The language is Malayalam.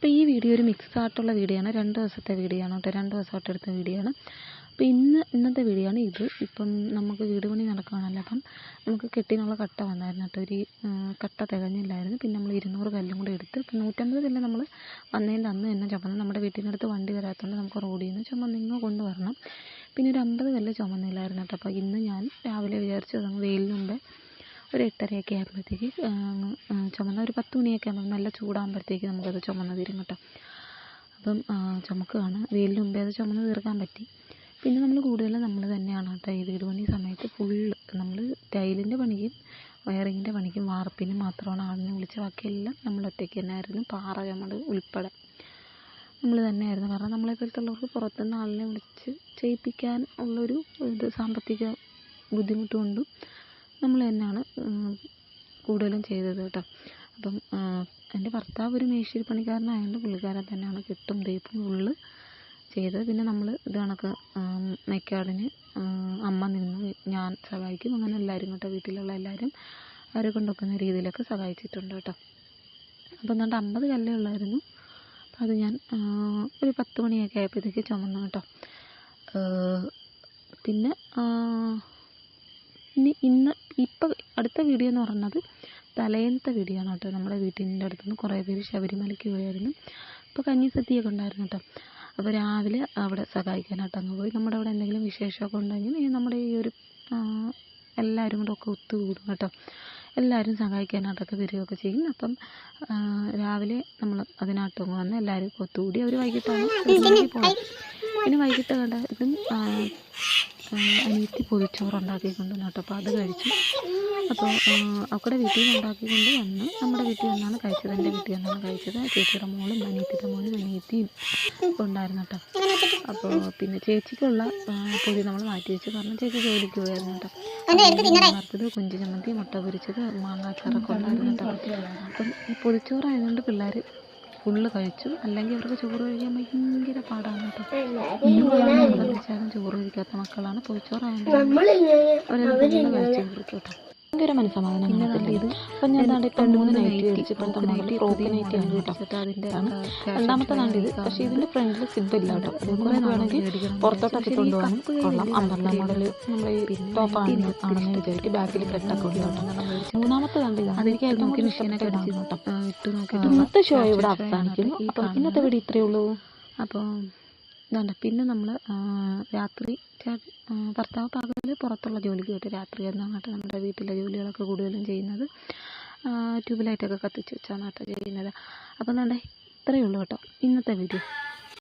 അപ്പോൾ ഈ വീഡിയോ ഒരു മിക്സ് ആയിട്ടുള്ള വീഡിയോ ആണ് രണ്ട് ദിവസത്തെ വീഡിയോ ആണ് കേട്ടോ. രണ്ട് ദിവസമായിട്ട് എടുത്ത വീഡിയോ ആണ് അപ്പോൾ ഇന്ന് ഇന്നത്തെ വീഡിയോ ആണ് ഇത്. ഇപ്പം നമുക്ക് വീട് പണി നടക്കുകയാണല്ലോ. അപ്പം നമുക്ക് കെട്ടിനുള്ള കട്ട വന്നായിരുന്നു കേട്ടോ. ഒരു കട്ട തികഞ്ഞില്ലായിരുന്നു. പിന്നെ നമ്മൾ ഇരുന്നൂറ് കല്ലും കൂടി എടുത്ത് ഇപ്പം നൂറ്റമ്പത് കല്ല് നമ്മൾ വന്നതിന്റെ അന്ന് തന്നെ ചുമന്ന്. നമ്മുടെ വീട്ടിനടുത്ത് വണ്ടി വരാത്തതുകൊണ്ട് നമുക്ക് റോഡിൽ നിന്ന് ചുമന്നിങ്ങ് കൊണ്ടുവരണം. പിന്നെ ഒരു അമ്പത് കല്ല് ചുമന്നില്ലായിരുന്നു കേട്ടോ. അപ്പോൾ ഇന്ന് ഞാൻ രാവിലെ വിചാരിച്ചു വെയിലിന് മുമ്പേ ഒരു എട്ടരയൊക്കെ ആകുമ്പോഴത്തേക്ക് ചുമന്ന ഒരു പത്ത് മണിയൊക്കെ ആകുമ്പോൾ നല്ല ചൂടാകുമ്പോഴത്തേക്ക് നമുക്കത് ചുമന്ന് തീരും കേട്ടോ. അപ്പം ചുമക്കുകയാണ് വെയിലിന് മുമ്പേ അത് ചുമന്ന് തീർക്കാൻ പറ്റി. പിന്നെ നമ്മൾ കൂടുതലും നമ്മൾ തന്നെയാണ് കേട്ടോ ഈ വീട് പണി സമയത്ത് ഫുള്ള് നമ്മൾ ടൈലിന്റെ പണിക്കും വയറിങ്ങിന്റെ പണിക്കും വാർപ്പിനും മാത്രമാണ് ആളിനെ വിളിച്ച് ബാക്കിയെല്ലാം നമ്മൾ ഒറ്റയ്ക്ക് തന്നെയായിരുന്നു. പാറ ചുമട് ഉൾപ്പെടെ നമ്മൾ തന്നെയായിരുന്നു. കാരണം നമ്മളെ പോലത്തുള്ളവർക്ക് പുറത്തുനിന്ന് ആളിനെ വിളിച്ച് ചെയ്യിപ്പിക്കാൻ ഉള്ളൊരു ഇത് സാമ്പത്തിക ബുദ്ധിമുട്ട് കൊണ്ടും നമ്മൾ തന്നെയാണ് കൂടുതലും ചെയ്തത് കേട്ടോ. അപ്പം എന്റെ ഭർത്താവ് ഒരു മേശിരി പണിക്കാരനായതുകൊണ്ട് പുള്ളിക്കാരൻ തന്നെയാണ് കെട്ടും തേപ്പും ഫുള്ള് ചെയ്തത്. പിന്നെ നമ്മൾ ഇത് കണക്ക് മെക്കാടിന് അമ്മ നിന്ന് ഞാൻ സഹായിക്കും. അങ്ങനെ എല്ലാവരും കേട്ടോ വീട്ടിലുള്ള എല്ലാവരും അവരെ കൊണ്ടൊക്കുന്ന രീതിയിലൊക്കെ സഹായിച്ചിട്ടുണ്ട് കേട്ടോ. അപ്പം എന്താണ്ട് അമ്പത് കല്ലേ ഉള്ളായിരുന്നു. അപ്പം അത് ഞാൻ ഒരു പത്ത് മണിയൊക്കെ ആയപ്പോഴത്തേക്ക് ചുമന്നു കേട്ടോ. പിന്നെ ഇനി ഇന്ന് ഇപ്പം അടുത്ത വീഡിയോ എന്ന് പറയുന്നത് തലേന്നത്തെ വീഡിയോ ആണ് കേട്ടോ. നമ്മുടെ വീട്ടിന്റെ അടുത്തുനിന്ന് കുറേ പേര് ശബരിമലയ്ക്ക് പോയായിരുന്നു. അപ്പോൾ കഞ്ഞി സദ്യയൊക്കെ ഉണ്ടായിരുന്നു കേട്ടോ. അപ്പോൾ രാവിലെ അവിടെ സഹായിക്കാനായിട്ട് അങ്ങ് പോയി. നമ്മുടെ അവിടെ എന്തെങ്കിലും വിശേഷമൊക്കെ ഉണ്ടെങ്കിൽ നമ്മുടെ ഈ ഒരു എല്ലാവരും കൂടെ ഒക്കെ ഒത്തുകൂടും കേട്ടോ. എല്ലാവരും സഹായിക്കാനായിട്ടൊക്കെ വരികയൊക്കെ ചെയ്യും. അപ്പം രാവിലെ നമ്മൾ അതിനായിട്ടൊന്ന് വന്ന് എല്ലാവരും ഒത്തുകൂടി. അവർ വൈകിട്ടാണ്. പിന്നെ വൈകിട്ട് കണ്ട ഇതും അനിയത്തി പൊതിച്ചോറ് ഉണ്ടാക്കിക്കൊണ്ടുവന്നു കേട്ടോ. അപ്പോൾ അത് കഴിച്ചു. അപ്പോൾ അവക്കടെ വീട്ടിൽ നിന്ന് ഉണ്ടാക്കിക്കൊണ്ട് വന്ന്. നമ്മുടെ വീട്ടിൽ നിന്നാണ് കഴിച്ചത്. എന്റെ വീട്ടിൽ നിന്നാണ് കഴിച്ചത്. ചേച്ചിയുടെ മോളും അനിയത്തിയുടെ മോനും അനിയത്തിയും ഉണ്ടായിരുന്നു കേട്ടോ. അപ്പോൾ പിന്നെ ചേച്ചിക്കുള്ള പൊതി നമ്മൾ മാറ്റി വെച്ചു കാരണം ചേച്ചി ജോലിക്ക് പോയായിരുന്നു കേട്ടോ. വറുത്തത് കുഞ്ചു ചമ്മന്തി മുട്ട പൊരിച്ചത് മാങ്ങാച്ചാറൊക്കെ ഉണ്ടായിരുന്നു കേട്ടോ. അപ്പം ഈ പൊതിച്ചോറായതുകൊണ്ട് പിള്ളേർ ഫുള്ള് കഴിച്ചു. അല്ലെങ്കിൽ അവർക്ക് ചോറ് കഴിക്കാൻ ഭയങ്കര പാടാണ് കേട്ടോ. ചോറ് കഴിക്കാത്ത മക്കളാണ്. പൊതിച്ചോറായതുകൊണ്ട് അവരത് ഫുള്ള് കഴിച്ചു കേട്ടോ. ഭയങ്കര മനസ്സമാധാനം ഇത് അപ്പം ഞാൻ ഇപ്പം മൂന്ന് നൈറ്റ് മേടിച്ച് ഇപ്പോഴത്തെ മോഡൽ ഫ്രോക്ക് നൈറ്റ് ആണ്. കേട്ടോ രണ്ടാമത്തെ ദാണ്ട് പക്ഷെ പക്ഷേ ഇതിന്റെ ഫ്രണ്ടിൽ ഇല്ല കേട്ടോ. കുറേ വേണമെങ്കിൽ പുറത്തോട്ടൊക്കെ കൊണ്ടുപോകാൻ കൊള്ളാം. അമ്പർല മോഡൽ നമ്മുടെ ഈ ടോപ്പ് ആണ് ആണെന്ന് വിചാരിക്കും. ബാക്കിൽ ഫ്രെട്ടൊക്കെ ഉണ്ട് കേട്ടോ. മൂന്നാമത്തെ നോക്കി മിഷീനൊക്കെ കേട്ടോ. ഇന്നത്തെ ഷോ ഇവിടെ അവസാനിക്കുന്നു. ഇന്നത്തെ വീട് ഇത്രയേ ഉള്ളൂ. അപ്പോൾ പിന്നെ നമ്മൾ രാത്രി ഭർത്താവ് പകൽ പുറത്തുള്ള ജോലിക്ക് പോയിട്ട് രാത്രി എന്നാണ് നമ്മുടെ വീട്ടിലെ ജോലികളൊക്കെ കൂടുതലും ചെയ്യുന്നത് ട്യൂബ് ലൈറ്റൊക്കെ കത്തിച്ച് വെച്ചാണ് കേട്ടോ ചെയ്യുന്നത്. അപ്പോൾ എന്താ ഇത്രയേ ഉള്ളൂ കേട്ടോ. ഇന്നത്തെ വീഡിയോ